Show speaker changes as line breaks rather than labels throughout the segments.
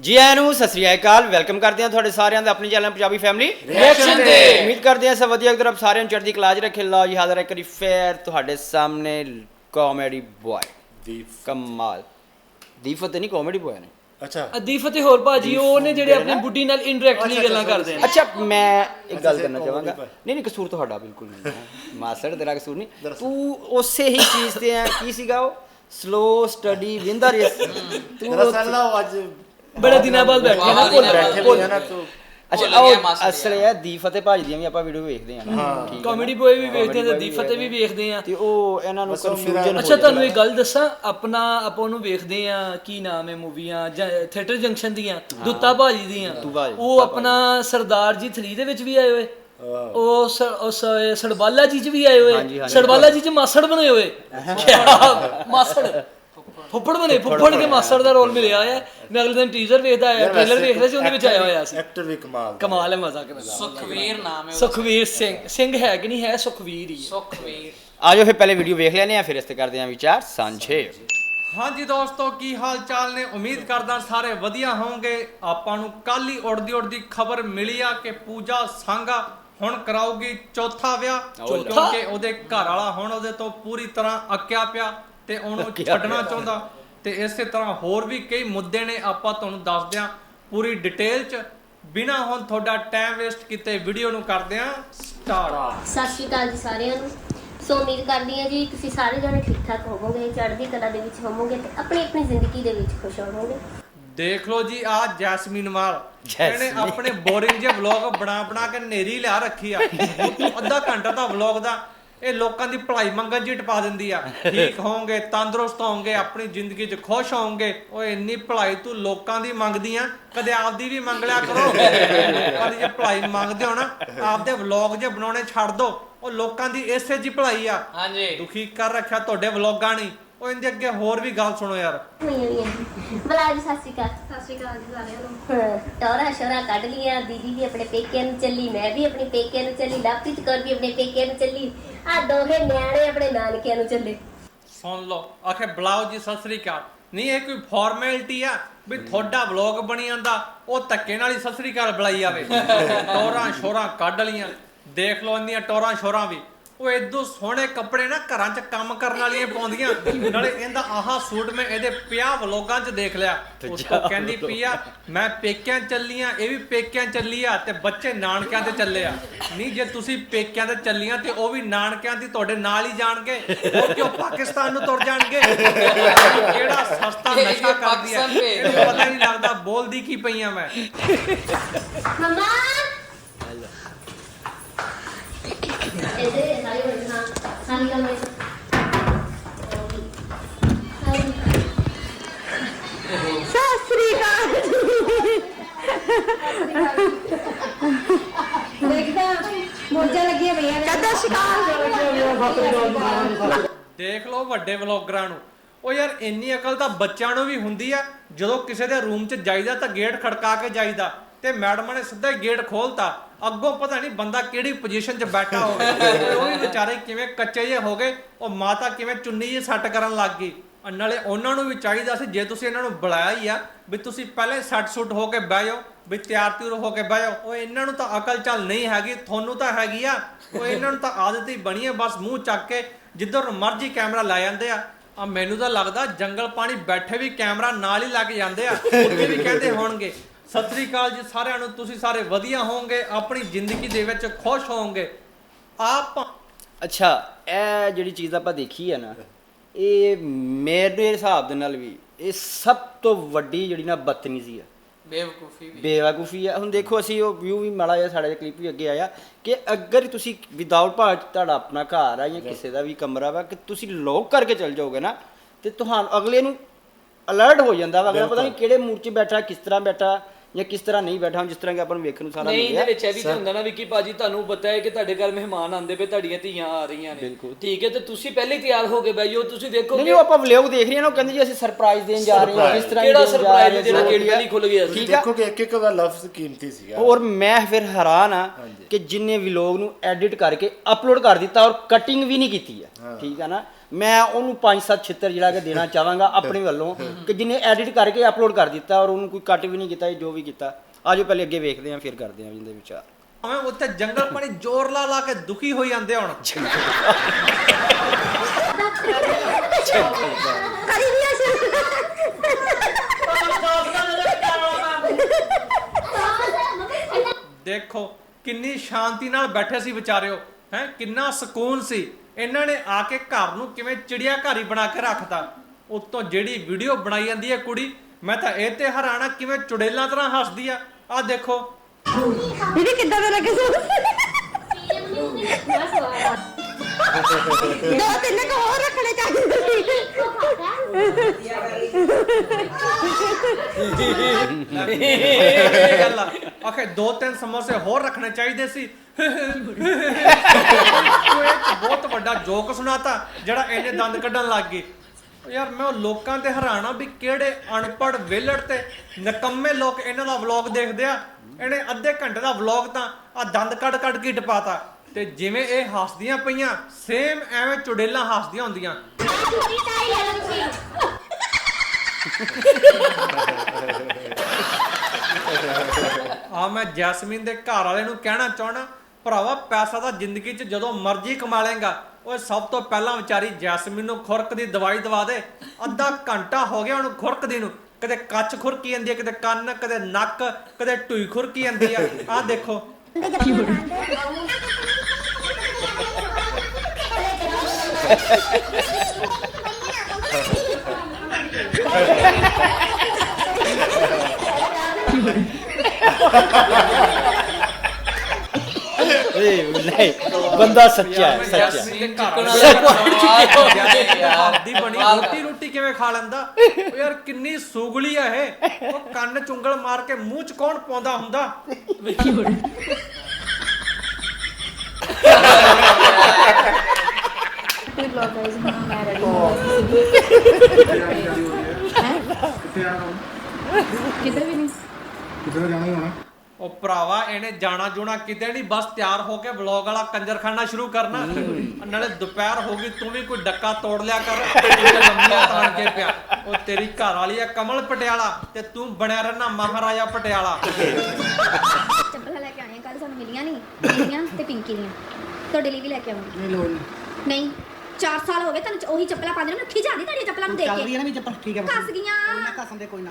ਜੀ ਆਇਆਂ ਨੂੰ ਸਤਿ ਸ੍ਰੀ ਅਕਾਲ ਵੈਲਕਮ ਕਰਦੇ ਹਾਂ ਤੁਹਾਡੇ ਸਾਰਿਆਂ ਦਾ ਆਪਣੀ ਚੈਨਲ ਪੰਜਾਬੀ ਫੈਮਿਲੀ
Reaction ਤੇ।
ਉਮੀਦ ਕਰਦੇ ਹਾਂ ਸਭ ਵਧੀਆ ਤਰਫ ਸਾਰਿਆਂ ਨੂੰ ਚੜ੍ਹਦੀ ਕਲਾ 'ਚ ਰੱਖੇ। ਲਓ ਜੀ ਹਾਜ਼ਰ ਹੈ ਕਰੀ ਫੇਰ ਤੁਹਾਡੇ ਸਾਹਮਣੇ ਕਾਮੇਡੀ ਬॉय
ਦੀਪ।
ਕਮਾਲ। ਦੀਫਤ ਨਹੀਂ ਕਾਮੇਡੀ ਬॉय ਨੇ।
ਅੱਛਾ।
ਅਦੀਫ ਤੇ ਹੋਰ ਭਾਜੀ ਉਹ ਨੇ ਜਿਹੜੇ ਆਪਣੀ ਬੁੱਢੀ ਨਾਲ ਇਨਡਾਇਰੈਕਟਲੀ ਗੱਲਾਂ ਕਰਦੇ। ਨੇ
ਅੱਛਾ ਮੈਂ ਇੱਕ ਗੱਲ ਕਰਨਾ ਚਾਹਾਂਗਾ। ਨਹੀਂ ਨਹੀਂ ਕਸੂਰ ਤੁਹਾਡਾ ਬਿਲਕੁਲ ਨਹੀਂ ਹੈ। ਮਾਸੜ ਤੇਰਾ ਕਸੂਰ ਨਹੀਂ। ਤੂੰ ਉਸੇ ਹੀ ਚੀਜ਼ ਤੇ ਹੈ। ਕੀ ਸੀਗਾ ਉਹ? ਸਲੋ ਸਟੱਡੀ ਵਿੰਦਾ ਰਿਸ। ਤੂੰ ਉਹ-
ਦਰਅਸਲ ਨਾ ਉਹ ਅੱਜ
ਬੜੇ ਦਿਨਾਂ ਬਾਅਦ ਬੈਠੇ ਨਾ
ਨੇ
ਬੈਠੇ ਆ ਨਾ ਤੂੰ।
ਅੱਛਾ ਉਹ ਅਸਲ ਇਹ ਹੈ ਦੀਫਤ ਭਾਜੀ ਦੀਆਂ ਵੀ ਆਪਾਂ ਵੀਡੀਓ ਵੇਖਦੇ ਹਾਂ ਨਾ।
ਕਾਮੇਡੀ? ਬੋਏ ਵੀ ਵੇਖਦੇ ਆ ਦੀਫਤ ਤੇ ਵੀ ਵੇਖਦੇ ਆ।
ਤੇ ਉਹ ਇਹਨਾਂ ਨੂੰ ਕਨਫਿਊਜ਼ਨ
ਅੱਛਾ ਤੁਹਾਨੂੰ ਇੱਕ ਗੱਲ ਦੱਸਾਂ ਆਪਣਾ ਆਪਾਂ ਉਹਨੂੰ ਵੇਖਦੇ ਆ ਕੀ ਨਾਮ ਹੈ ਮੂਵੀਆਂ ਥੀਏਟਰ ਜੰਕਸ਼ਨ ਦੀਆਂ ਦੁੱਤਾ ਭਾਜੀ ਦੀਆਂ। ਉਹ ਆਪਣਾ ਸਰਦਾਰ ਜੀ 3 ਦੇ ਵਿੱਚ ਵੀ ਆਏ ਹੋਏ। ਉਹ ਸ- ਉਹ ਸ- ਸੜਬਾਲਾ ਜੀ ਚ ਵੀ ਆਏ ਹੋਏ।
ਹਾਂਜੀ।
ਸੜਬਾਲਾ ਜੀ ਚ ਮਾਸੜ ਬਣੇ ਹੋਏ। ਮਾਸੜ। ਫੁੱਫੜ ਬਣੇ ਫੁੱਫੜ ਕੇ ਮਾਸੜ ਦਾ ਰੋਲ ਮਿਲਿਆ ਹੈ। ਮੈਂ ਅਗਲੇ ਦਿਨ ਟੀਜ਼ਰ ਵੇਖਦਾ ਆਇਆ ਟ੍ਰੇਲਰ ਵੇਖਦਾ ਸੀ ਉਹਦੇ ਵਿੱਚ ਆਇਆ ਹੋਇਆ ਸੀ।
ਐਕਟਰ ਵੀ ਕਮਾਲ ਦਾ।
ਕਮਾਲ ਹੈ ਮਜ਼ਾ ਕਰਦਾ
ਸੁਖਵੀਰ ਨਾਮ ਹੈ।
ਸੁਖਵੀਰ ਸਿੰਘ। ਸਿੰਘ ਹੈ ਕਿ ਨਹੀਂ ਹੈ ਸੁਖਵੀਰ ਹੀ ਹੈ।
ਸੁਖਵੀਰ।
ਆਜੋ ਫਿਰ ਪਹਿਲੇ ਵੀਡੀਓ ਵੇਖ ਲੈਨੇ ਆ ਫਿਰ ਇਸ ਤੇ ਕਰਦੇ ਆ ਵਿਚਾਰ ਸਾਂਝੇ।
ਹਾਂਜੀ ਦੋਸਤੋ ਕੀ ਹਾਲ ਚਾਲ ਨੇ? ਉਮੀਦ ਕਰਦਾ ਸਾਰੇ ਵਧੀਆ ਹੋਵੋਗੇ। ਆਪਾਂ ਨੂੰ ਕੱਲ ਹੀ ਉੜਦੀ ਉੜਦੀ ਖਬਰ ਮਿਲੀ ਆ ਕਿ ਪੂਜਾ ਸੰਘਾ ਹੁਣ ਕਰਾਊਗੀ ਚੌਥਾ ਵਿਆਹ? ਕਿਉਂਕਿ ਉਹਦੇ ਘਰ ਵਾਲਾ ਹੁਣ ਉਹਦੇ ਤੋਂ ਪੂਰੀ ਤਰ੍ਹਾਂ ਅੱਕਿਆ ਪਿਆ। ਤੇ ਉਹਨੂੰ ਛੱਡਣਾ। ਚਾਹੁੰਦਾ ਤੇ ਇਸੇ ਤਰ੍ਹਾਂ ਹੋਰ ਵੀ ਕਈ ਮੁੱਦੇ ਨੇ ਆਪਾਂ ਤੁਹਾਨੂੰ ਦੱਸਦੇ ਹਾਂ ਪੂਰੀ ਡਿਟੇਲ ਚ। ਬਿਨਾ ਹੁਣ ਤੁਹਾਡਾ ਟਾਈਮ ਵੇਸਟ ਕੀਤੇ ਵੀਡੀਓ ਨੂੰ ਕਰਦੇ ਹਾਂ ਸਟਾਰਟ
ਸਤਿ ਸ਼੍ਰੀ ਅਕਾਲ ਜੀ ਸਾਰਿਆਂ ਨੂੰ। ਸੋ ਉਮੀਦ ਕਰਦੀ ਹਾਂ ਜੀ ਤੁਸੀਂ ਸਾਰੇ ਜਣੇ ਠੀਕ ਠਾਕ ਹੋਵੋਗੇ ਚੜ੍ਹਦੀ ਕਲਾ ਦੇ ਵਿੱਚ ਹੋਵੋਗੇ ਤੇ ਆਪਣੀ ਆਪਣੀ ਜ਼ਿੰਦਗੀ ਦੇ ਵਿੱਚ ਖੁਸ਼ ਹੋਵੋਗੇ।
ਦੇਖ ਲਓ ਜੀ ਆ ਜੈਸਮੀਨ ਮਾਲ ਇਹਨੇ। ਆਪਣੇ ਬੋਰਿੰਗ ਜਿਹੇ ਵਲੌਗ ਬਣਾ ਬਣਾ ਕੇ ਨੇਰੀ ਲਿਆ ਰੱਖੀ ਆ। ਅੱਧਾ ਘੰਟਾ ਦਾ ਵਲੌਗ ਦਾ। ਇਹ ਲੋਕਾਂ ਦੀ ਭਲਾਈ ਮੰਗਣ ਜੀ ਟਪਾ ਦਿੰਦੀ ਆ। ਠੀਕ ਹੋਵੋਗੇ ਤੰਦਰੁਸਤ ਹੋਵੋਗੇ ਆਪਣੀ ਜ਼ਿੰਦਗੀ 'ਚ ਖੁਸ਼ ਹੋਵੋਗੇ। ਓਏ ਇੰਨੀ ਭਲਾਈ ਤੂੰ ਲੋਕਾਂ ਦੀ ਮੰਗਦੀ ਆ ਕਦੇ ਆਪਦੀ ਵੀ ਮੰਗ ਲਿਆ ਕਰੋ। ਲੋਕਾਂ ਦੀ ਜੇ ਭਲਾਈ ਮੰਗਦੇ ਹੋ ਨਾ ਆਪਦੇ ਵਲੌਗ ਜੇ ਬਣਾਉਣੇ ਛੱਡ ਦੋ। ਉਹ ਲੋਕਾਂ ਦੀ ਇਸੇ ਜੀ ਭਲਾਈ ਆ।
ਹਾਂਜੀ।
ਦੁਖੀ ਕਰ ਰੱਖਿਆ ਤੁਹਾਡੇ ਵਲੌਗਾਂ ਨੇ। ਉਹ ਇਹਦੇ ਅੱਗੇ ਹੋਰ ਵੀ ਗੱਲ ਸੁਣੋ ਯਾਰ।
ਬਲਾ ਜੀ ਸਤਿ ਸ਼੍ਰੀ ਅਕਾਲ। ਸਤਿ ਸ਼੍ਰੀ ਅਕਾਲ ਜੀ ਸਾਰਿਆਂ ਨੂੰ। ਟੌਰਾ ਸ਼ੋਰਾ ਕੱਢ ਲਿਆ ਦੀਦੀ ਵੀ ਆਪਣੇ ਪੇਕਿਆਂ ਨੂੰ ਚੱਲੀ ਮੈਂ ਵੀ ਆਪਣੇ ਪੇਕਿਆਂ ਨੂੰ ਚੱਲੀ ਲਵਪ੍ਰੀਤ ਕੌਰ ਵੀ ਆਪਣੇ ਪੇਕਿਆਂ ਨੂੰ ਚੱਲੀ। ਆ ਦੋਵੇਂ ਨਿਆਣੇ ਆਪਣੇ ਨਾਨਕਿਆਂ ਨੂੰ ਚੱਲੇ।
ਸੁਣ ਲਓ ਆਖੇ ਬੁਲਾਓ ਜੀ ਸਤਿ ਸ੍ਰੀ ਅਕਾਲ। ਨਹੀਂ ਇਹ ਕੋਈ ਫਾਰਮੈਲਿਟੀ ਆ ਵੀ ਤੁਹਾਡਾ ਵਲੌਗ ਬਣੀ ਜਾਂਦਾ ਉਹ ਧੱਕੇ ਨਾਲ ਹੀ ਸਤਿ ਸ੍ਰੀ ਅਕਾਲ ਬੁਲਾਈ ਜਾਵੇ। ਟੋਰਾਂ ਸ਼ੋਰਾਂ ਕੱਢ ਲੀਆਂ ਦੇਖ ਲਓ ਇੰਨੀਆਂ ਟੋਰਾਂ ਸ਼ੋਰਾਂ ਵੀ। ਉਹ ਇਦੋਂ ਸੋਹਣੇ ਕੱਪੜੇ ਨਾ ਘਰਾਂ 'ਚ ਕੰਮ ਕਰਨ ਵਾਲੀਆਂ ਪਾਉਂਦੀਆਂ। ਨਾਲੇ ਇਹਦਾ ਆਹਾ ਸੂਟ ਮੈਂ ਇਹਦੇ ਪਿਆ ਵਲੋਗਾਂ 'ਚ ਦੇਖ ਲਿਆ। ਉਸ ਤੋਂ ਕਹਿੰਦੀ ਪੀਆ ਮੈਂ ਪੇਕਿਆਂ ਚੱਲੀਆਂ ਇਹ ਵੀ ਪੇਕਿਆਂ ਚੱਲੀ ਆ ਤੇ ਬੱਚੇ ਨਾਨਕਿਆਂ ਤੇ ਚੱਲੇ ਆ। ਨਹੀਂ ਜੇ ਤੁਸੀਂ ਪੇਕਿਆਂ ਤੇ ਚੱਲੀਆਂ ਤੇ ਉਹ ਵੀ ਨਾਨਕਿਆਂ ਦੀ ਤੁਹਾਡੇ ਨਾਲ ਹੀ ਜਾਣਗੇ ਉਹ ਕਿਉਂ ਪਾਕਿਸਤਾਨ ਨੂੰ ਤੁਰ ਜਾਣਗੇ? ਕਿਹੜਾ ਸਸਤਾ ਨਸ਼ਾ ਕਰਦੀ ਹੈ ਇਹਨੂੰ ਪਤਾ ਹੀ ਨਹੀਂ ਲੱਗਦਾ ਬੋਲਦੀ ਕੀ ਪਈਆਂ ਮੈਂ।
ਮਮਾ ਇਹਦੇ ਸਾਰੀ ਬੜੀ ਹਾਂ ਸਾਰੀ ਸਤਿ ਸ੍ਰੀ ਅਕਾਲ ਦੇਖਦਾ ਮੋਜਾ ਲੱਗੀਆਂ ਪਈਆਂ ਕਦਾ ਸ਼ਿਕਾਰ
ਦੇਖ ਲਓ ਵੱਡੇ ਵਲੌਗਰਾਂ ਨੂੰ। ਉਹ ਯਾਰ ਇੰਨੀ ਅਕਲ ਤਾਂ ਬੱਚਿਆਂ ਨੂੰ ਵੀ ਹੁੰਦੀ ਆ। ਜਦੋਂ ਕਿਸੇ ਦੇ ਰੂਮ 'ਚ ਜਾਈਦਾ ਤਾਂ ਗੇਟ ਖੜਕਾ ਕੇ ਜਾਈਦਾ। ਤੇ ਮੈਡਮਾਂ ਨੇ ਸਿੱਧਾ ਹੀ ਗੇਟ ਖੋਲਤਾ। ਅੱਗੋਂ ਪਤਾ ਨਹੀਂ ਬੰਦਾ ਕਿਹੜੀ ਪੋਜੀਸ਼ਨ 'ਚ ਬੈਠਾ ਹੋਵੇ। ਉਹ ਵੀ ਵਿਚਾਰੇ ਕਿਵੇਂ ਕੱਚੇ ਜਿਹੇ ਹੋ ਗਏ, ਉਹ ਮਾਤਾ ਕਿਵੇਂ ਚੁੰਨੀ ਜਿਹੀ ਸੱਟ ਕਰਨ ਲੱਗ ਗਈ। ਨਾਲੇ ਉਹਨਾਂ ਨੂੰ ਵੀ ਚਾਹੀਦਾ ਸੀ, ਜੇ ਤੁਸੀਂ ਇਹਨਾਂ ਨੂੰ ਬੁਲਾਇਆ ਹੀ ਆ, ਵੀ ਤੁਸੀਂ ਪਹਿਲੇ ਸੱਟ ਸੁੱਟ ਹੋ ਕੇ ਬਹਿ ਜਾਓ, ਵੀ ਤਿਆਰ ਤਿਉਰ ਹੋ ਕੇ ਬਹਿ ਜਾਓ। ਉਹ ਇਹਨਾਂ ਨੂੰ ਤਾਂ ਅਕਲ ਚੱਲ ਨਹੀਂ ਹੈਗੀ, ਤੁਹਾਨੂੰ ਤਾਂ ਹੈਗੀ ਆ। ਉਹ ਇਹਨਾਂ ਨੂੰ ਤਾਂ ਆਦਤ ਹੀ ਬਣੀ ਹੈ ਬਸ ਮੂੰਹ ਚੱਕ ਕੇ ਜਿੱਧਰ ਮਰਜ਼ੀ ਕੈਮਰਾ ਲਾ ਜਾਂਦੇ ਆ। ਆ ਮੈਨੂੰ ਤਾਂ ਲੱਗਦਾ ਜੰਗਲ ਪਾਣੀ ਬੈਠੇ ਵੀ ਕੈਮਰਾ ਨਾਲ ਹੀ ਲੱਗ ਜਾਂਦੇ ਆ, ਉੱਥੇ ਵੀ ਕਹਿੰਦੇ ਹੋਣਗੇ। ਸਤਿ ਸ੍ਰੀ ਅਕਾਲ ਜੀ ਸਾਰਿਆਂ ਨੂੰ। ਤੁਸੀਂ ਸਾਰੇ ਵਧੀਆ ਹੋਵੋਗੇ ਆਪਣੀ ਜ਼ਿੰਦਗੀ ਦੇ ਵਿੱਚ ਖੁਸ਼ ਹੋਵੋਗੇ। ਆਪ
ਅੱਛਾ ਇਹ ਜਿਹੜੀ ਚੀਜ਼ ਆਪਾਂ ਦੇਖੀ ਹੈ ਨਾ ਇਹ ਮੇਰੇ ਹਿਸਾਬ ਦੇ ਨਾਲ ਵੀ ਇਹ ਸਭ ਤੋਂ ਵੱਡੀ ਜਿਹੜੀ ਨਾ ਬਦਤਮੀਜ਼ੀ ਹੈ
ਬੇਵਕੂਫੀ ਵੀ।
ਬੇਵਕੂਫੀ ਹੈ ਹੁਣ ਦੇਖੋ ਅਸੀਂ ਉਹ ਵਿਊ ਵੀ ਮਾੜਾ ਜਿਹਾ ਸਾਡਾ ਕਲਿੱਪ ਵੀ ਅੱਗੇ ਆਇਆ ਕਿ ਅਗਰ ਤੁਸੀਂ ਵਿਦਆਊਟ ਭਾਰਤ ਤੁਹਾਡਾ ਆਪਣਾ ਘਰ ਆ ਜਾਂ ਕਿਸੇ ਦਾ ਵੀ ਕਮਰਾ ਵਾ ਕਿ ਤੁਸੀਂ ਲੋਕ ਕਰਕੇ ਚਲ ਜਾਓਗੇ ਨਾ ਤੇ ਤੁਹਾਨੂੰ ਅਗਲੇ ਨੂੰ ਅਲਰਟ ਹੋ ਜਾਂਦਾ ਵਾ। ਅਗਲਾ ਪਤਾ ਨਹੀਂ ਕਿਹੜੇ ਮੂਡ 'ਚ ਬੈਠਾ ਕਿਸ ਤਰ੍ਹਾਂ ਬੈਠਾ ਜਾਂ ਕਿਸ ਤਰ੍ਹਾਂ ਨਹੀਂ ਬੈਠਾ ਹੁਣ ਜਿਸ ਤਰ੍ਹਾਂ ਕਿ ਆਪਾਂ ਨੂੰ ਵੇਖਣ ਨੂੰ ਸਾਰਾ
ਨਹੀਂ
ਮਿਲਿਆ।
ਇਹਦੇ ਵਿੱਚ ਇਹ ਵੀ ਤਾਂ ਹੁੰਦਾ ਨਾ ਵਿੱਕੀ ਭਾਜੀ ਤੁਹਾਨੂੰ ਪਤਾ ਹੈ ਕਿ ਤੁਹਾਡੇ ਘਰ ਮਹਿਮਾਨ ਆਉਂਦੇ ਪਏ ਤੁਹਾਡੀਆਂ ਧੀਆਂ ਆ ਰਹੀਆਂ ਨੇ।
ਬਿਲਕੁਲ।
ਠੀਕ ਹੈ ਤੇ ਤੁਸੀਂ ਪਹਿਲੇ ਹੀ ਤਿਆਰ ਹੋ ਕੇ ਬੈਜੋ ਤੁਸੀਂ
ਨਹੀਂ
ਦੇਖੋਗੇ
ਨਹੀਂ ਉਹ ਆਪਾਂ ਵਲੌਗ ਦੇਖ ਰਹੇ ਹਾਂ ਨਾ ਉਹ ਕਹਿੰਦੇ ਜੀ ਅਸੀਂ ਸਰਪ੍ਰਾਈਜ਼ ਦੇਣ ਜਾ ਰਹੇ ਹਾਂ ਇਸ ਤਰ੍ਹਾਂ
ਕਿਹੜਾ
ਦੇਣ ਜਾ
surprise
ਰਹੇ ਹਾਂ,
ਜਿਹੜਾ ਗੇਟ। ਪਹਿਲੀ ਖੁੱਲ ਗਿਆ ਸੀ।
ਠੀਕ ਆ?
ਦੇਖੋ ਕਿ ਇੱਕ ਇੱਕ ਦਾ ਲਫ਼ਜ਼ ਕੀਮਤੀ ਸੀਗਾ।
ਔਰ ਮੈਂ ਫਿਰ ਹੈਰਾਨ ਆ ਕਿ ਜਿੰਨੇ ਵਲੌਗ ਨੂੰ ਐਡਿਟ ਕਰਕੇ ਅਪਲੋਡ ਕਰ ਦਿੱਤਾ ਔਰ ਕਟਿੰਗ ਵੀ ਨਹੀਂ ਕੀਤੀ ਆ ਠੀਕ ਆ ਨਾ? ਮੈਂ ਉਹਨੂੰ 5-7 ਛਿੱਤਰ ਜਿਹੜਾ ਕਿ ਦੇਣਾ ਚਾਹਾਂਗਾ ਆਪਣੇ ਵੱਲੋਂ ਕਿ ਜਿਹਨੇ ਐਡਿਟ ਕਰਕੇ ਅਪਲੋਡ ਕਰ ਦਿੱਤਾ ਔਰ ਉਹਨੂੰ ਕੋਈ ਕੱਟ ਵੀ ਨਹੀਂ ਕੀਤਾ, ਜੋ ਵੀ ਕੀਤਾ। ਆਜੋ ਪਹਿਲੇ ਅੱਗੇ ਵੇਖਦੇ ਹਾਂ, ਫਿਰ ਕਰਦੇ ਹਾਂ ਇਹਦੇ ਵਿਚਾਰ।
ਭਾਵੇਂ ਉੱਥੇ ਜੰਗਲ ਪਾਣੀ ਜ਼ੋਰ ਲਾ ਲਾ ਕੇ ਦੁਖੀ ਹੋਈ ਜਾਂਦੇ ਹੁਣ। ਦੇਖੋ, ਕਿੰਨੀ ਸ਼ਾਂਤੀ ਨਾਲ ਬੈਠੇ ਸੀ ਵਿਚਾਰਿਓ, ਹੈ? ਕਿੰਨਾ ਸਕੂਨ ਸੀ। ਇਹਨਾਂ ਨੇ ਆ ਕੇ ਘਰ ਨੂੰ ਕਿਵੇਂ ਚਿੜੀਆ ਘਰ ਹੀ ਬਣਾ ਕੇ ਰੱਖਤਾ। ਉਤੋਂ ਜਿਹੜੀ ਵੀਡੀਓ ਬਣਾਈ ਜਾਂਦੀ ਹੈ ਕੁੜੀ ਮੈਂ ਤਾਂ ਇਹ ਤੇ ਹੈਰਾਨਾ ਕਿਵੇਂ ਚੁੜੇਲਾਂ ਤਰ੍ਹਾਂ ਹੱਸਦੀ ਆ। ਆ ਦੇਖੋ।
ਦੀਦੀ ਕਿੱਦਾਂ ਦਾ ਲੱਗੇ ਸੋ ਦੋ ਤਿੰਨ ਕੋ ਹੋਰ ਰੱਖਣੇ ਚਾਹੀਦੇ
ਇਹ ਗੱਲ ਆ। ਆਖੇ ਦੋ ਤਿੰਨ ਸਮੋਸੇ ਹੋਰ ਰੱਖਣੇ ਚਾਹੀਦੇ ਸੀ। ਉਹ ਇੱਕ ਬਹੁਤ ਵੱਡਾ ਜੋਕ ਸੁਣਾਤਾ, ਜਿਹੜਾ ਇਹਨੇ ਦੰਦ ਕੱਢਣ ਲੱਗ ਗਏ ਯਾਰ, ਮੈਂ ਉਹ ਲੋਕਾਂ ਤੇ ਹੈਰਾਨਾ ਵੀ ਕਿਹੜੇ ਅਨਪੜ੍ਹ ਵਿਹਲੜ ਤੇ ਨਕੰਮੇ ਲੋਕ ਇਹਨਾਂ ਦਾ ਵਲੌਗ ਦੇਖਦੇ ਆ। ਇਹਨੇ ਅੱਧੇ ਘੰਟੇ ਦਾ ਵਲੌਗ ਤਾਂ ਆ ਦੰਦ ਕੱਢ ਕੱਢ ਕੇ ਟਪਾਤਾ। ਤੇ ਜਿਵੇਂ ਇਹ ਹੱਸਦੀਆਂ ਪਈਆਂ ਸੇਮ ਐਵੇਂ ਚੁੜੇਲਾਂ ਹੱਸਦੀਆਂ ਹੁੰਦੀਆਂ। ਆ ਮੈਂ ਜੈਸਮੀਨ ਦੇ ਘਰ ਵਾਲੇ ਨੂੰ ਕਹਿਣਾ ਚਾਹਣਾ ਭਰਾਵਾ ਪੈਸਾ ਤਾਂ ਜ਼ਿੰਦਗੀ 'ਚ ਜਦੋਂ ਮਰਜ਼ੀ ਕਮਾ ਲੇਗਾ ਓਏ ਸਭ ਤੋਂ ਪਹਿਲਾਂ ਵਿਚਾਰੀ ਜੈਸਮੀਨ ਨੂੰ ਖੁਰਕ ਦੀ ਦਵਾਈ ਦਵਾ ਦੇ। ਅੱਧਾ ਘੰਟਾ ਹੋ ਗਿਆ ਉਹਨੂੰ ਖੁਰਕਦੀ ਨੂੰ। ਕਦੇ ਕੱਚ ਖੁਰਕੀ ਜਾਂਦੀ ਹੈ ਕਦੇ ਕੰਨ, ਕਦੇ ਨੱਕ, ਕਦੇ ਟੂਈ ਖੁਰਕੀ ਜਾਂਦੀ ਆ। ਆਹ ਦੇਖੋ।
ਏ ਨਹੀਂ ਬੰਦਾ ਸੱਚਾ ਹੈ ਸੱਚਾ ਹੈ।
ਯਾਰ
ਦੀ ਬਣੀ ਰੋਟੀ ਰੋਟੀ ਕਿਵੇਂ ਖਾ ਲੈਂਦਾ? ਓ ਯਾਰ ਕਿੰਨੀ ਸੂਗਲੀ ਆ ਇਹ। ਉਹ ਕੰਨ ਚੁੰਗਲ ਮਾਰ ਕੇ ਮੂੰਹ 'ਚ ਕੌਣ ਪਾਉਂਦਾ ਹੁੰਦਾ?
ਕਿਤੇ ਵੀ ਨਹੀਂ
ਕਿਧਰ ਜਾਣਾ ਹੀ ਹੋਣਾ?
ਉਹ ਭਰਾਵਾ ਇਹਨੇ ਜਾਣਾ ਜੁਣਾ ਕਿਤੇ ਨਹੀਂ ਬਸ ਤਿਆਰ ਹੋ ਕੇ ਵਲੌਗ ਵਾਲਾ ਕੰਜਰਖਾਨਾ ਸ਼ੁਰੂ ਕਰਨਾ। ਨਾਲੇ ਦੁਪਹਿਰ ਹੋ ਗਈ ਤੂੰ ਵੀ ਕੋਈ ਡੱਕਾ ਤੋੜ ਲਿਆ ਕਰ ਤੇ ਲੰਮੀਆਂ ਤਾਣ ਕੇ ਪਿਆ। ਉਹ ਤੇਰੀ ਘਰ ਵਾਲੀ ਆ ਕਮਲ ਪਟਿਆਲਾ ਤੇ ਤੂੰ ਬਣਿਆ ਰਹਿਣਾ ਮਹਾਰਾਜਾ ਪਟਿਆਲਾ।
ਚੱਪਲਾਂ ਲੈ ਕੇ ਆਏ ਕੱਲ ਸਾਨੂੰ ਮਿਲੀਆਂ ਨਹੀਂ ਮੇਰੀਆਂ ਤੇ ਪਿੰਕੀ ਦੀਆਂ। ਤੁਹਾਡੇ ਲਈ ਵੀ ਲੈ ਕੇ ਆਉਂਗੀ।
ਨਹੀਂ ਲੋੜ ਨਹੀਂ
ਨਹੀਂ 4 ਸਾਲ ਹੋ ਗਏ ਤੁਹਾਨੂੰ ਉਹੀ ਚੱਪਲਾਂ ਪਾਉਂਦੇ ਨੂੰ ਖਿਜਾਦੀ ਤੁਹਾਡੀਆਂ ਚੱਪਲਾਂ ਨੂੰ ਦੇਖ
ਚੱਲ ਰਹੀ
ਕੇ।
ਹੈ ਨਾ ਵੀ ਚੱਪਲ ਠੀਕ ਹੈ। ਬਸ।
ਕੱਸ ਗਈਆਂ।
ਕੋਈ ਨਾ ਕੱਸਣ ਦੇ ਕੋਈ ਨਾ।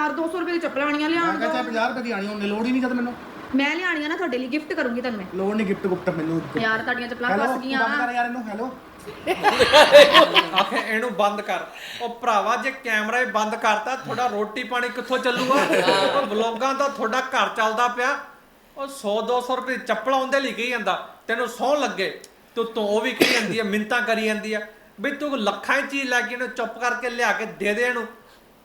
4-200 ਰੁਪਏ ਦੀ ਚੱਪਲਾਂ ਆਣੀਆਂ ਲਿਆਉਣ
ਕਿਹਾ
ਚਾਹੇ ਦਿਓ
50 ਰੁਪਏ ਦੀ ਆਣੀ ਉਹਨੇ ਲੋੜ ਹੀ ਨਹੀਂ ਜਦ ਮੈਨੂੰ।
ਮੈਂ ਲਿਆਣੀਆਂ ਨਾ ਤੁਹਾਡੇ ਲਈ ਗਿਫਟ ਕਰੂੰਗੀ ਤੁਹਾਨੂੰ
ਲੋੜ ਨਹੀਂ ਗਿਫਟ ਗੁਫਟ ਮੈਨੂੰ।
ਯਾਰ ਤੁਹਾਡੀਆਂ ਚੱਪਲਾਂ ਫਸ ਗਈਆਂ।
ਬੰਦ ਕਰ ਯਾਰ ਇਹਨੂੰ ਹੈਲੋ।
ਇਹਨੂੰ ਬੰਦ ਕਰ। ਉਹ ਭਰਾਵਾ ਜੇ ਕੈਮਰਾ ਹੀ ਬੰਦ ਕਰਤਾ ਤੁਹਾਡਾ ਰੋਟੀ ਪਾਣੀ ਕਿੱਥੋਂ ਚੱਲੂਗਾ? ਉਹ ਵਲੋਗਾਂ ਦਾ ਤੁਹਾਡਾ ਘਰ ਚੱਲਦਾ ਪਿਆ। ਉਹ 100 200 ਰੁਪਏ ਦੀ ਚੱਪਲ ਆਉਂਦੇ ਲਈ ਕਹੀ ਜਾਂਦਾ। ਤੈਨੂੰ ਸੌ ਲੱਗੇ। ਤੂੰ ਤੂੰ ਉਹ ਵੀ ਕਹੀ ਜਾਂਦੀ ਹੈ ਮਿੰਤਾ ਕਰੀ ਜਾਂਦੀ ਹੈ। ਬਈ ਤੂੰ ਲੱਖਾਂ ਹੀ ਚੀਜ਼ ਲੈ ਕੇ ਇਹਨੂੰ ਚੁੱਪ ਕਰਕੇ ਲਿਆ ਕੇ ਦੇ ਦੇ ਇਹਨੂੰ।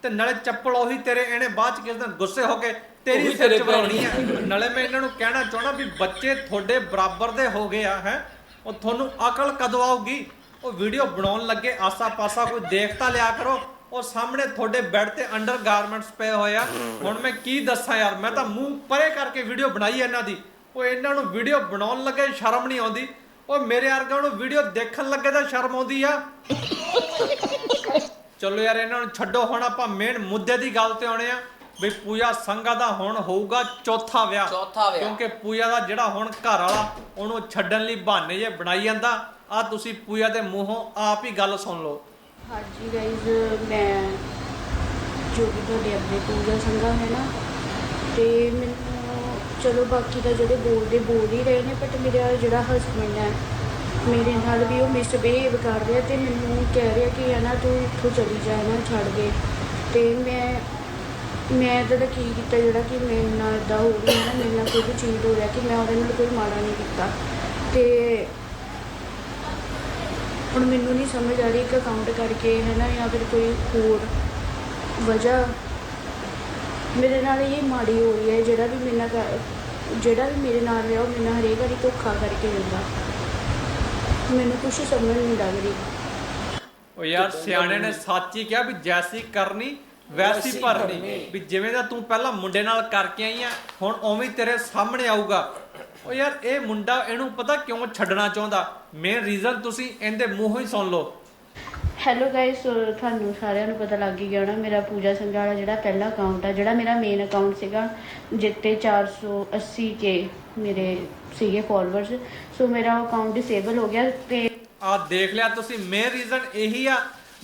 ਤੇ ਨਾਲੇ ਚੱਪਲ ਉਹੀ ਤੇਰੇ ਇਹਨੇ ਬਾਅਦ ਚ ਕਿਸ ਦਿਨ ਗੁੱਸੇ ਹੋ ਕੇ ਤੇਰੀ ਸਿਰ
ਤੇਰੇ
ਚ ਬਣਾਉਣੀ ਆ। ਨਾਲੇ ਮੈਂ ਇਹਨਾਂ ਨੂੰ ਕਹਿਣਾ ਚਾਹਣਾ ਵੀ ਬੱਚੇ ਤੁਹਾਡੇ ਬਰਾਬਰ ਦੇ ਹੋ ਗਏ ਆ ਹੈ। ਉਹ ਤੁਹਾਨੂੰ ਅਕਲ ਕਦੋਂ ਆਊਗੀ? ਉਹ ਵੀਡੀਓ ਬਣਾਉਣ ਲੱਗੇ ਆਸਾ ਪਾਸਾ ਕੋਈ ਦੇਖਤਾ ਲਿਆ ਕਰੋ। ਉਹ ਸਾਹਮਣੇ ਤੁਹਾਡੇ ਬੈੱਡ ਤੇ ਅੰਡਰ ਗਾਰਮੈਂਟਸ ਪਏ ਹੋਏ ਆ। ਹੁਣ ਮੈਂ ਕੀ ਦੱਸਾਂ ਯਾਰ ਮੈਂ ਤਾਂ ਮੂੰਹ ਪਰੇ ਕਰਕੇ ਵੀਡੀਓ ਬਣਾਈ ਇਹਨਾਂ ਦੀ। ਉਹ ਇਹਨਾਂ ਨੂੰ ਵੀਡੀਓ ਬਣਾਉਣ ਲੱਗੇ ਸ਼ਰਮ ਨਹੀਂ ਆਉਂਦੀ। ਉਹ ਮੇਰੇ ਵਰਗਾ ਨੂੰ ਵੀਡੀਓ ਦੇਖਣ ਲੱਗੇ ਤਾਂ ਸ਼ਰਮ ਆਉਂਦੀ ਆ। ਚਲੋ ਯਾਰ ਇਹਨਾਂ ਨੂੰ ਛੱਡੋ ਹੁਣ ਆਪਾਂ ਮੇਨ ਮੁੱਦੇ ਦੀ ਗੱਲ ਤੇ ਆਉਣੇ ਆ। ਵੀ ਪੂਜਾ ਸੰਘਾ ਦਾ ਹੁਣ ਹੋਊਗਾ ਚੌਥਾ ਵਿਆਹ।
ਚੌਥਾ ਵਿਆਹ।
ਕਿਉਂਕਿ ਪੂਜਾ ਦਾ ਜਿਹੜਾ ਹੁਣ ਘਰ ਵਾਲਾ ਉਹਨੂੰ ਛੱਡਣ ਲਈ ਬਹਾਨੇ ਜੇ ਬਣਾਈ ਜਾਂਦਾ। ਆ ਤੁਸੀਂ ਪੂਜਾ ਦੇ ਮੂੰਹੋਂ ਆਪ ਹੀ ਗੱਲ ਸੁਣ ਲਓ।
ਹਾਂਜੀ ਗਾਇਜ਼ ਮੈਂ ਜੋ ਕਿ ਤੁਹਾਡੇ ਆਪਣੇ ਪੂਜਾ ਸੰਘਾ ਹੈ ਨਾ। ਤੇ ਮੈਨੂੰ ਚਲੋ ਬਾਕੀ ਤਾਂ ਜਿਹੜੇ ਬੋਲਦੇ ਬੋਲ ਹੀ ਰਹੇ ਨੇ ਬਟ ਮੇਰਾ ਜਿਹੜਾ ਹਸਬੰਡ ਹੈ ਮੇਰੇ ਨਾਲ ਵੀ ਉਹ ਮਿਸਬਿਹੇਵ ਕਰ ਰਿਹਾ ਤੇ ਮੈਨੂੰ ਕਹਿ ਰਿਹਾ ਕਿ ਹੈ ਨਾ ਤੂੰ ਇੱਥੋਂ ਚਲੀ ਜਾ ਨਾ ਛੱਡ ਦੇ ਤੇ ਮੈਂ ਮੈਂ ਤਾਂ ਕੀ ਕੀਤਾ ਜਿਹੜਾ ਕਿ ਮੇਰੇ ਨਾਲ ਇਦਾਂ ਹੋ ਰਿਹਾ ਨਾ, ਮੇਰੇ ਨਾਲ ਕੋਈ ਵੀ ਚੀਜ਼ ਹੋ ਰਿਹਾ ਕਿ ਮੈਂ ਉਹਦੇ ਨਾਲ ਕੋਈ ਮਾੜਾ ਨਹੀਂ ਕੀਤਾ। ਤੇ ਹੁਣ ਮੈਨੂੰ ਨਹੀਂ ਸਮਝ ਆ ਰਹੀ ਇੱਕ ਅਕਾਊਂਟ ਕਰਕੇ ਹੈ ਨਾ ਜਾਂ ਫਿਰ ਕੋਈ ਹੋਰ ਵਜ੍ਹਾ। ਮੇਰੇ ਨਾਲ ਇਹ ਮਾੜੀ ਹੋ ਰਹੀ ਹੈ, ਜਿਹੜਾ ਵੀ ਮੇਰੇ ਨਾਲ ਜਿਹੜਾ ਵੀ ਮੇਰੇ ਨਾਲ ਰਿਹਾ ਉਹ ਮੇਰੇ ਨਾਲ ਹਰੇਕ ਵਾਰੀ ਧੋਖਾ ਕਰਕੇ ਜਾਂਦਾ। ਮੈਨੂੰ ਕੁਛ ਸਮਝ ਨਹੀਂ ਲੱਗ ਰਹੀ।
ਉਹ ਯਾਰ ਸਿਆਣੇ ਨੇ ਸੱਚ ਹੀ ਕਿਹਾ ਵੀ ਜੈਸੀ ਕਰਨੀ ਵੈਸੀ ਭਰਨੀ। ਵੀ ਜਿਵੇਂ ਦਾ ਤੂੰ ਪਹਿਲਾਂ ਮੁੰਡੇ ਨਾਲ ਕਰਕੇ ਆਈ ਆ ਹੁਣ ਉਵੇਂ ਤੇਰੇ ਸਾਹਮਣੇ ਆਊਗਾ। ਉਹ ਯਾਰ ਇਹ ਮੁੰਡਾ ਇਹਨੂੰ ਪਤਾ ਕਿਉਂ ਛੱਡਣਾ ਚਾਹੁੰਦਾ? ਮੇਨ ਰੀਜ਼ਨ ਤੁਸੀਂ ਇਹਦੇ ਮੂੰਹੋਂ ਹੀ ਸੁਣ ਲਓ।
ਹੈਲੋ ਗਾਇਸ ਤੁਹਾਨੂੰ ਸਾਰਿਆਂ ਨੂੰ ਪਤਾ ਲੱਗ ਹੀ ਗਿਆ ਹੋਣਾ, ਮੇਰਾ ਪੂਜਾ ਸੰਘਾਲਾ ਜਿਹੜਾ ਪਹਿਲਾ ਅਕਾਊਂਟ ਆ, ਜਿਹੜਾ ਮੇਰਾ ਮੇਨ ਅਕਾਊਂਟ ਸੀਗਾ ਜਿੱਤੇ 480 ਕੇ ਮੇਰੇ ਸੀਗੇ ਫਾਲੋਅਰਸ ਸੋ ਮੇਰਾ ਅਕਾਊਂਟ ਡਿਸੇਬਲ ਹੋ ਗਿਆ ਤੇ
ਆ ਦੇਖ ਲਿਆ ਤੁਸੀਂ ਮੇਨ ਰੀਜ਼ਨ ਇਹੀ ਆ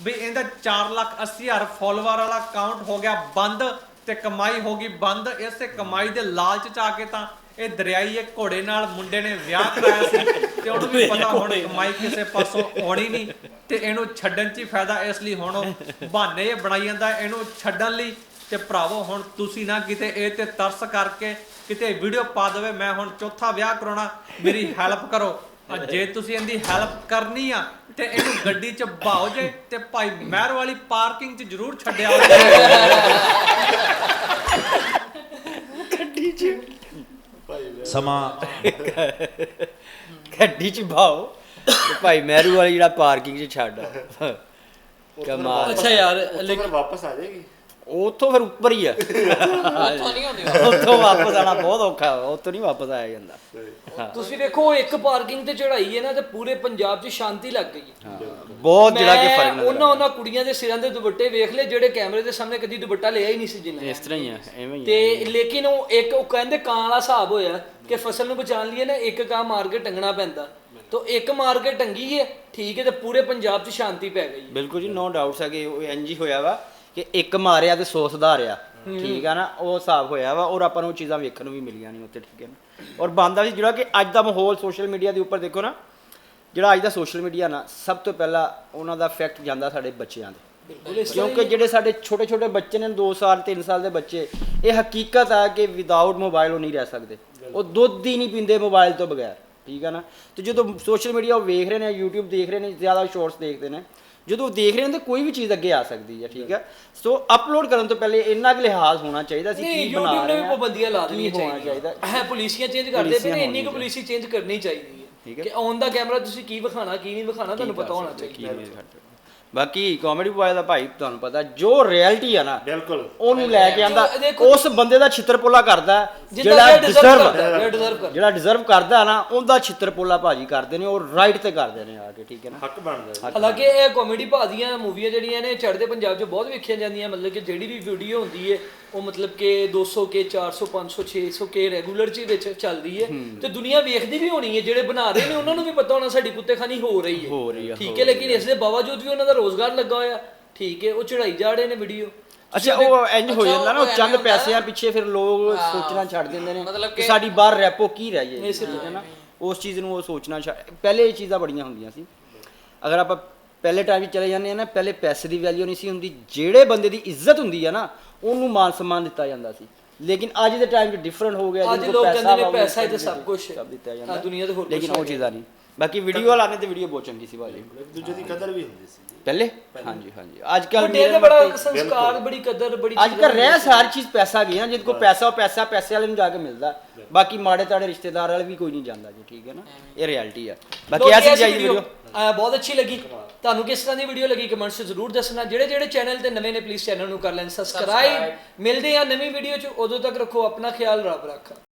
ਵੀ ਇਹਦਾ 4 ਲੱਖ 80 ਫਾਲੋਅਰ ਵਾਲਾ ਅਕਾਊਂਟ ਹੋ ਗਿਆ ਬੰਦ ਤੇ ਕਮਾਈ ਹੋ ਗਈ ਬੰਦ, ਇਸੇ ਕਮਾਈ ਦੇ ਲਾਲਚ ਚ ਆ ਕੇ ਤਾਂ ਇਹ ਦਰਿਆਈ ਇੱਕ ਘੋੜੇ ਨਾਲ ਮੁੰਡੇ ਨੇ ਵਿਆਹ ਕਰਾਇਆ ਸੀ ਤੇ ਉਹਨੂੰ ਵੀ ਪਤਾ ਹੁਣ ਕਮਾਈ ਕਿਸੇ ਪਾਸੋਂ ਆਉਣੀ ਨਹੀਂ ਤੇ ਇਹਨੂੰ ਛੱਡਣ 'ਚ ਹੀ ਫਾਇਦਾ ਇਸ ਲਈ ਹੁਣ ਉਹ ਬਹਾਨੇ ਇਹ ਬਣਾਈ ਜਾਂਦਾ ਇਹਨੂੰ ਛੱਡਣ ਲਈ ਤੇ ਭਰਾਵੋ ਹੁਣ ਤੁਸੀਂ ਨਾ ਕਿਤੇ ਇਹ ਤੇ ਤਰਸ ਕਰਕੇ ਕਿਤੇ ਵੀਡੀਓ ਪਾ ਦੇਵੇ ਮੈਂ ਹੁਣ ਚੌਥਾ ਵਿਆਹ ਕਰਾਉਣਾ ਮੇਰੀ ਹੈਲਪ ਕਰੋ। ਜੇ ਤੁਸੀਂ ਇਹਦੀ ਹੈਲਪ ਕਰਨੀ ਆ ਤੇ ਇਹਨੂੰ ਗੱਡੀ 'ਚ ਬਾਹੋ ਜੇ ਤੇ ਭਾਈ ਮਹਿਰ ਵਾਲੀ ਪਾਰਕਿੰਗ 'ਚ ਜ਼ਰੂਰ ਛੱਡਿਆ
ਸਮਾਂ।
ਗੱਡੀ ਚ ਤੇ ਭਾਈ ਮਹਿਰੂ ਵਾਲੀ ਜਿਹੜਾ ਪਾਰਕਿੰਗ ਚ ਛੱਡ ਕਮਾਲ।
ਅੱਛਾ ਯਾਰ
ਲੇਕਿਨ ਵਾਪਸ ਆ ਜਾਏਗੀ।
ਉੱਥੋਂ ਫਿਰ ਉੱਪਰ ਹੀ ਆ।
ਉੱਥੋਂ ਨਹੀਂ ਆਉਂਦੀ
ਉੱਥੋਂ ਵਾਪਸ ਆਣਾ ਬਹੁਤ ਔਖਾ ਉੱਥੋਂ ਨਹੀਂ ਵਾਪਸ ਆਇਆ ਜਾਂਦਾ।
ਤੁਸੀਂ ਵੇਖੋ ਇੱਕ ਪਾਰਕਿੰਗ ਤੇ ਚੜਾਈ ਹੈ ਨਾ ਤੇ ਪੂਰੇ ਪੰਜਾਬ 'ਚ ਸ਼ਾਂਤੀ ਲੱਗ ਗਈ ਹੈ।
ਬਹੁਤ ਜਿਹੜਾ ਕਿ ਫ਼ਰਕ ਨਜ਼ਰ
ਉਹਨਾਂ ਉਹਨਾਂ ਕੁੜੀਆਂ ਦੇ ਸਿਰਾਂ ਦੇ ਦੁਪੱਟੇ ਵੇਖ ਲਏ ਜਿਹੜੇ ਕੈਮਰੇ ਦੇ ਸਾਹਮਣੇ ਕਦੀ ਦੁਪੱਟਾ ਲਿਆ ਹੀ ਨਹੀਂ ਸੀ ਜਿੰਨਾ।
ਇਸ ਤਰ੍ਹਾਂ ਹੀ ਆ ਐਵੇਂ ਹੀ।
ਤੇ ਲੇਕਿਨ ਉਹ ਇੱਕ ਉਹ ਕਹਿੰਦੇ ਕਾਂ ਵਾਲਾ ਹਿਸਾਬ ਹੋਇਆ ਕਿ ਫਸਲ ਨੂੰ ਬਚਾਉਣ ਲਈ ਨਾ ਇੱਕ ਕਾਂ ਮਾਰ ਕੇ ਟੰਗਣਾ ਪੈਂਦਾ। ਤੋ ਇੱਕ ਮਾਰ ਕੇ ਟੰਗੀ ਹੈ ਠੀਕ ਹੈ ਤੇ ਪੂਰੇ ਪੰਜਾਬ 'ਚ ਸ਼ਾਂਤੀ ਪੈ ਗਈ
ਬਿਲਕੁਲ ਜੀ ਨੋ ਡਾਊਟਸ ਹੈ ਕਿ ਉਹ ਇੰਜ ਹੀ ਹੋਇਆ ਵਾ। ਕਿ ਇੱਕ ਮਾਰਿਆ ਤੇ 100 ਸੁਧਾਰਿਆ। ਠੀਕ ਆ ਨਾ ਉਹ ਹਿਸਾਬ ਹੋਇਆ ਵਾ ਔਰ ਆਪਾਂ ਨੂੰ ਚੀਜ਼ਾਂ ਵੇਖਣ ਨੂੰ ਵੀ ਮਿਲੀਆਂ ਨਹੀਂ ਉੱਥੇ ਠੀਕ ਹੈ ਨਾ। ਔਰ ਬੰਦਾ ਵੀ ਜਿਹੜਾ ਕਿ ਅੱਜ ਦਾ ਮਾਹੌਲ ਸੋਸ਼ਲ ਮੀਡੀਆ ਦੇ ਉੱਪਰ ਦੇਖੋ ਨਾ ਜਿਹੜਾ ਅੱਜ ਦਾ ਸੋਸ਼ਲ ਮੀਡੀਆ ਨਾ ਸਭ ਤੋਂ ਪਹਿਲਾਂ ਉਹਨਾਂ ਦਾ ਇਫੈਕਟ ਜਾਂਦਾ ਸਾਡੇ ਬੱਚਿਆਂ ਦੇ ਕਿਉਂਕਿ ਜਿਹੜੇ ਸਾਡੇ ਛੋਟੇ ਛੋਟੇ ਬੱਚੇ ਨੇ 2 ਸਾਲ 3 ਸਾਲ ਦੇ ਬੱਚੇ ਇਹ ਹਕੀਕਤ ਆ ਕਿ ਵਿਦਆਊਟ ਮੋਬਾਈਲ ਉਹ ਨਹੀਂ ਰਹਿ ਸਕਦੇ। ਉਹ ਦੁੱਧ ਹੀ ਨਹੀਂ ਪੀਂਦੇ ਮੋਬਾਈਲ ਤੋਂ ਬਗੈਰ ਠੀਕ ਆ ਨਾ। ਤੇ ਜਦੋਂ ਸੋਸ਼ਲ ਮੀਡੀਆ ਉਹ ਵੇਖ ਰਹੇ ਨੇ YouTube ਦੇਖ ਰਹੇ ਨੇ ਜ਼ਿਆਦਾ ਸ਼ਾਰਟਸ ਦੇਖਦੇ ਨੇ ਜਦੋਂ ਦੇਖ ਰਹੇ ਤਾਂ ਕੋਈ ਵੀ ਚੀਜ਼ ਅੱਗੇ ਆ ਸਕਦੀ ਹੈ ਠੀਕ ਹੈ? ਸੋ ਅਪਲੋਡ ਕਰਨ ਤੋਂ ਪਹਿਲੇ ਇੰਨਾ ਕੁ ਲਿਹਾਜ਼ ਹੋਣਾ ਚਾਹੀਦਾ ਸੀ ਕੀ ਬਣਾ
YouTube ਨੇ
ਰਹੇ
ਵੀ
ਹਾਂ,
ਪਾਬੰਦੀਆਂ ਲਾ
ਕੀ
ਦੇਣੀਆਂ
ਹੋਣਾ
ਚਾਹੀਦੀਆਂ
ਚਾਹੀਦਾ।
ਹੈ ਪੁਲਿਸੀਆਂ ਚੇਂਜ ਕਰਦੇ ਪਏ ਨੇ ਇੰਨੀ ਕੁ ਪੁਲਿਸੀ ਚੇਂਜ ਕਰਨੀ ਚਾਹੀਦੀ
ਠੀਕ
ਹੈ?
ਹੈ।
ਕਿ ਔਨ ਦਾ ਕੈਮਰਾ ਤੁਸੀਂ ਕੀ ਵਿਖਾਣਾ ਕੀ ਨਹੀਂ ਵਿਖਾਣਾ ਤੁਹਾਨੂੰ ਪਤਾ ਹੋਣਾ ਚਾਹੀਦਾ।
ਬਾਕੀ ਕਾਮੇਡੀ ਬੁਆਏ ਦਾ ਭਾਈ ਤੁਹਾਨੂੰ ਪਤਾ ਜੋ ਰਿਐਲਿਟੀ ਆ ਨਾ
ਬਿਲਕੁਲ।
ਉਹਨੂੰ ਲੈ ਕੇ ਆਂਦਾ ਉਸ ਬੰਦੇ ਦਾ ਛਿੱਤਰਪੋਲਾ ਕਰਦਾ ਜਿਹੜਾ
ਡਿਜ਼ਰਵ ਜਿਹੜਾ ਡਿਜ਼ਰਵ ਕਰਦਾ
ਨਾ ਉਹਦਾ ਛਿੱਤਰਪੋਲਾ ਭਾਜੀ ਕਰਦੇ ਨੇ ਉਹ ਰਾਈਟ ਤੇ ਕਰਦੇ ਨੇ ਆ ਕੇ ਠੀਕ ਹੈ ਨਾ?
ਹੱਕ ਬਣਦਾ
ਹਾਲਾਂਕਿ ਇਹ ਕਾਮੇਡੀ ਭਾਦੀਆਂ ਮੂਵੀਆਂ ਜਿਹੜੀਆਂ ਨੇ ਚੜ੍ਹਦੇ ਪੰਜਾਬ 'ਚ ਬਹੁਤ ਵੇਖੀਆਂ ਜਾਂਦੀਆਂ ਮਤਲਬ ਕਿ ਜਿਹੜੀ ਵੀ ਵੀਡੀਓ ਹੁੰਦੀ ਹੈ ਉਹ ਮਤਲਬ ਕਿ 200 ਕੇ 400 500 600 ਕੇ ਰੈਗੂਲਰ ਚ ਵਿੱਚ ਚੱਲਦੀ ਹੈ। ਤੇ ਦੁਨੀਆ ਵੇਖਦੀ ਵੀ ਹੋਣੀ ਹੈ ਜਿਹੜੇ ਬਣਾ ਰਹੇ ਨੇ ਉਹਨਾਂ ਨੂੰ ਵੀ ਪਤਾ ਹੋਣਾ ਸਾਡੀ ਕੁੱਤੇਖਾਨੀ ਹੋ ਰਹੀ ਹੈ।
ਹੋ ਰਹੀ ਹੈ,
ਠੀਕ ਹੈ ਲੇਕਿਨ ਇਸ ਦੇ ਬਾਵਜੂਦ ਵੀ ਉਹਨਾਂ ਦਾ ਰੋਜ਼ਗਾਰ ਲੱਗਾ ਹੋਇਆ। ਠੀਕ ਹੈ ਉਹ ਚੜਾਈ ਜਾ ਰਹੇ ਨੇ ਵੀਡੀਓ
ਅੱਛਾ ਉਹ ਇੰਜ ਹੋ ਜਾਂਦਾ ਨਾ ਉਹ ਚੰਦ ਪੈਸਿਆਂ ਪਿੱਛੇ ਫਿਰ ਲੋਕ ਸੋਚਣਾ ਛੱਡ ਦਿੰਦੇ ਨੇ ਕਿ ਸਾਡੀ ਬਾਹਰ ਰੈਪੋ ਕੀ ਰਹਿ
ਇਸੇ
ਠੀਕ ਹੈ ਨਾ? ਉਸ ਚੀਜ਼ ਨੂੰ ਉਹ ਸੋਚਣਾ ਪਹਿਲੇ ਇਹ ਚੀਜ਼ਾਂ ਬੜੀਆਂ ਹੁੰਦੀਆਂ ਸੀ। ਅਗਰ ਆਪਾਂ ਪਹਿਲੇ ਟਾਈਮ 'ਚ ਚਲੇ ਜਾਂਦੇ ਆ ਨਾ ਪਹਿਲੇ ਪੈਸੇ ਦੀ ਵੈਲਿਊ ਨਹੀਂ ਸੀ ਹੁੰਦੀ ਜਿਹੜੇ ਬੰਦੇ ਦੀ ਇੱਜ਼ਤ ਹੁੰਦੀ ਆ ਨਾ ਉਹਨੂੰ ਮਾਨ ਸਨਮਾਨ ਦਿੱਤਾ ਜਾਂਦਾ ਸੀ। ਲੇਕਿਨ ਅੱਜ ਦੇ ਟਾਈਮ 'ਚ ਡਿਫਰੈਂਟ ਹੋ ਗਿਆ
ਅੱਜ ਲੋਕ ਕਹਿੰਦੇ ਨੇ ਪੈਸਾ ਹੀ ਤੇ ਸਭ ਹੈ।
ਸਭ ਦਿੱਤਾ
ਹਾਂ,
ਜਾਂਦਾ
ਦੁਨੀਆ ਤੇ ਹੋਰ
ਲੇਕਿਨ ਉਹ। ਚੀਜ਼ਾਂ ਨਹੀਂ। ਬਾਕੀ ਵੀਡੀਓ ਵਾਲਾ ਨੇ ਤੇ ਵੀਡੀਓ ਬਹੁਤ ਚੰਗੀ ਸੀ ਭਾਜੀ।
ਦੂਜੇ ਦੀ ਕਦਰ ਵੀ ਹੁੰਦੀ ਸੀ।
ਪਹਿਲੇ? ਹਾਂਜੀ ਹਾਂਜੀ। ਅੱਜ ਕੱਲ
ਤੇ ਬੜਾ ਸੰਸਕਾਰ ਬੜੀ ਕਦਰ ਬੜੀ
ਅੱਜ ਕੱਲ ਰਹਿ ਸਾਰੀ ਚੀਜ਼ ਪੈਸਾ ਗਈ ਨਾ ਜਿਹਦੇ ਕੋਲ ਪੈਸਾ ਉਹ ਪੈਸਾ ਪੈਸੇ ਵਾਲੇ ਨੂੰ ਜਾ ਕੇ ਮਿਲਦਾ। ਬਾਕੀ ਮਾੜੇ ਤਾੜੇ ਰਿਸ਼ਤੇਦਾਰ ਵਾਲੇ ਵੀ ਕੋਈ ਨਹੀਂ ਜਾਂਦਾ ਜੀ ਠੀਕ ਹੈ ਨਾ? ਇਹ ਰਿਐਲਿਟੀ ਆ। ਬਾਕੀ ਐਸੀ ਜਾਈ ਵੀਡੀਓ
ਬਹੁਤ ਅੱਛੀ ਲੱਗੀ। ਤੁਹਾਨੂੰ ਕਿਸ ਤਰ੍ਹਾਂ ਦੀ ਵੀਡੀਓ ਲੱਗੀ ਕਮੈਂਟਸ 'ਚ ਜ਼ਰੂਰ ਦੱਸਣਾ। ਜਿਹੜੇ ਜਿਹੜੇ ਚੈਨਲ ਤੇ ਨਵੇਂ ਨੇ ਪਲੀਜ਼ ਚੈਨਲ ਨੂੰ ਕਰ ਲੈਣ। ਸਬਸਕ੍ਰਾਈਬ ਮਿਲਦੇ ਆ ਨਵੀਂ ਵੀਡੀਓ 'ਚ। ਉਦੋਂ ਤੱਕ ਰੱਖੋ ਆਪਣਾ ਖਿਆਲ ਰੱਬ ਰੱਖਾ।